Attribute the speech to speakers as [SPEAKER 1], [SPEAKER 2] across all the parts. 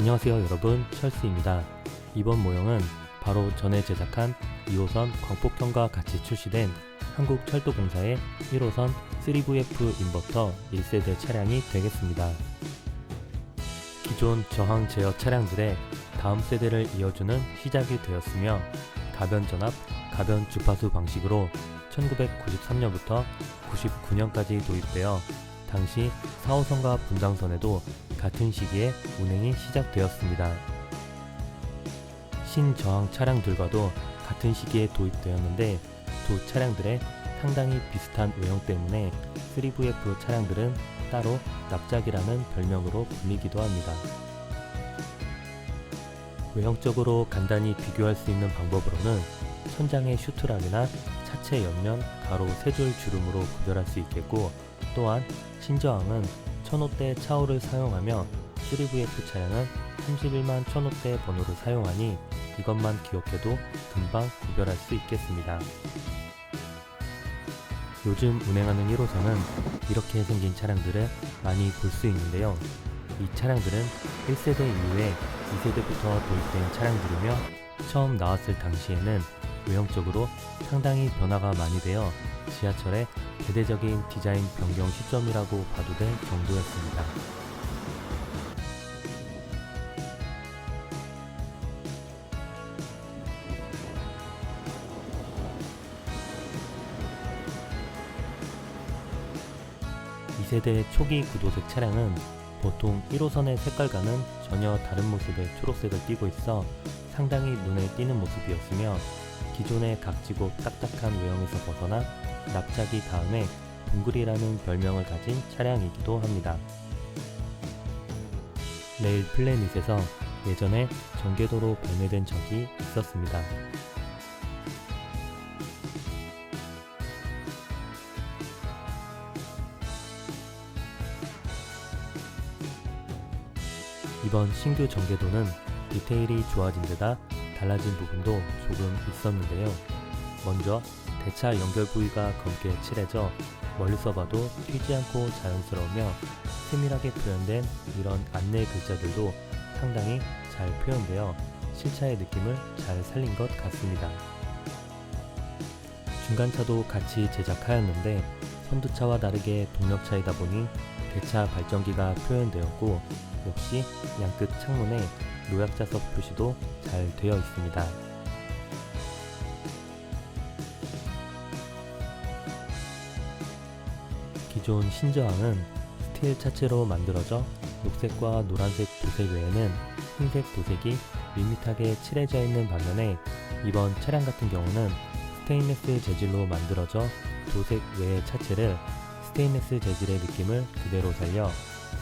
[SPEAKER 1] 안녕하세요 여러분 철수입니다. 이번 모형은 바로 전에 제작한 2호선 광폭형과 같이 출시된 한국철도공사의 1호선 3VF 인버터 1세대 차량이 되겠습니다. 기존 저항 제어 차량들의 다음 세대를 이어주는 시작이 되었으며 가변 전압, 가변 주파수 방식으로 1993년부터 99년까지 도입되어 당시 4호선과 분당선에도 같은 시기에 운행이 시작되었습니다. 신저항 차량들과도 같은 시기에 도입되었는데 두 차량들의 상당히 비슷한 외형 때문에 3VF 차량들은 따로 납작이라는 별명으로 불리기도 합니다. 외형적으로 간단히 비교할 수 있는 방법으로는 천장의 슈트락이나 차체 옆면 가로 세 줄 주름으로 구별할 수 있겠고 또한 신저항은 1000호대 차오를 사용하며 3VF 차량은 31만 1000호대 번호를 사용하니 이것만 기억해도 금방 구별할 수 있겠습니다. 요즘 운행하는 1호선은 이렇게 생긴 차량들을 많이 볼 수 있는데요. 이 차량들은 1세대 이후에 2세대부터 도입된 차량들이며 처음 나왔을 당시에는 외형적으로 상당히 변화가 많이 되어 지하철의 대대적인 디자인 변경 시점이라고 봐도 될 정도였습니다. 이세대 초기 구도색 차량은 보통 1호선의 색깔과는 전혀 다른 모습의 초록색을 띠고 있어 상당히 눈에 띄는 모습이었으며 기존의 각지고 딱딱한 외형에서 벗어나 납작이 다음에 동글이라는 별명을 가진 차량이기도 합니다. 레일 플래닛에서 예전에 전개도로 발매된 적이 있었습니다. 이번 신규 전개도는 디테일이 좋아진 데다 달라진 부분도 조금 있었는데요. 먼저 대차 연결 부위가 검게 칠해져 멀리서 봐도 튀지 않고 자연스러우며 세밀하게 표현된 이런 안내 글자들도 상당히 잘 표현되어 실차의 느낌을 잘 살린 것 같습니다. 중간차도 같이 제작하였는데 선두차와 다르게 동력차이다 보니 대차 발전기가 표현되었고 역시 양끝 창문에 노약자석 표시도 잘 되어 있습니다. 기존 신저항은 스틸 차체로 만들어져 녹색과 노란색 도색 외에는 흰색 도색이 밋밋하게 칠해져 있는 반면에 이번 차량 같은 경우는 스테인레스 재질로 만들어져 도색 외의 차체를 스테인레스 재질의 느낌을 그대로 살려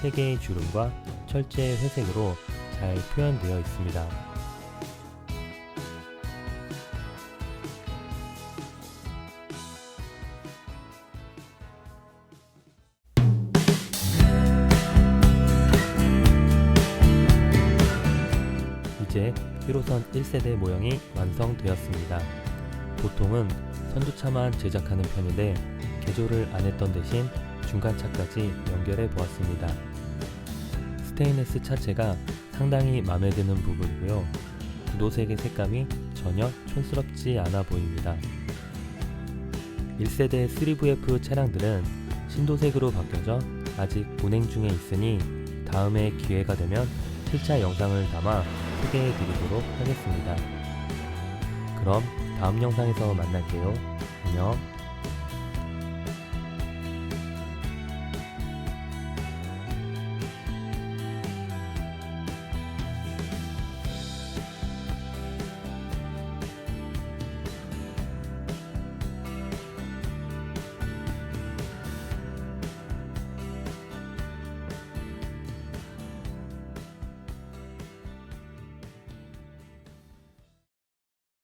[SPEAKER 1] 3개의 주름과 철제 회색으로 잘 표현되어 있습니다. 이제 1호선 1세대 모형이 완성되었습니다. 보통은 선두차만 제작하는 편인데 개조를 안 했던 대신 중간차까지 연결해 보았습니다. 스테인레스 차체가 상당히 마음에 드는 부분이고요. 구도색의 색감이 전혀 촌스럽지 않아 보입니다. 1세대 3VF 차량들은 신도색으로 바뀌어져 아직 운행 중에 있으니 다음에 기회가 되면 실차 영상을 담아 소개해 드리도록 하겠습니다. 그럼 다음 영상에서 만날게요. 안녕.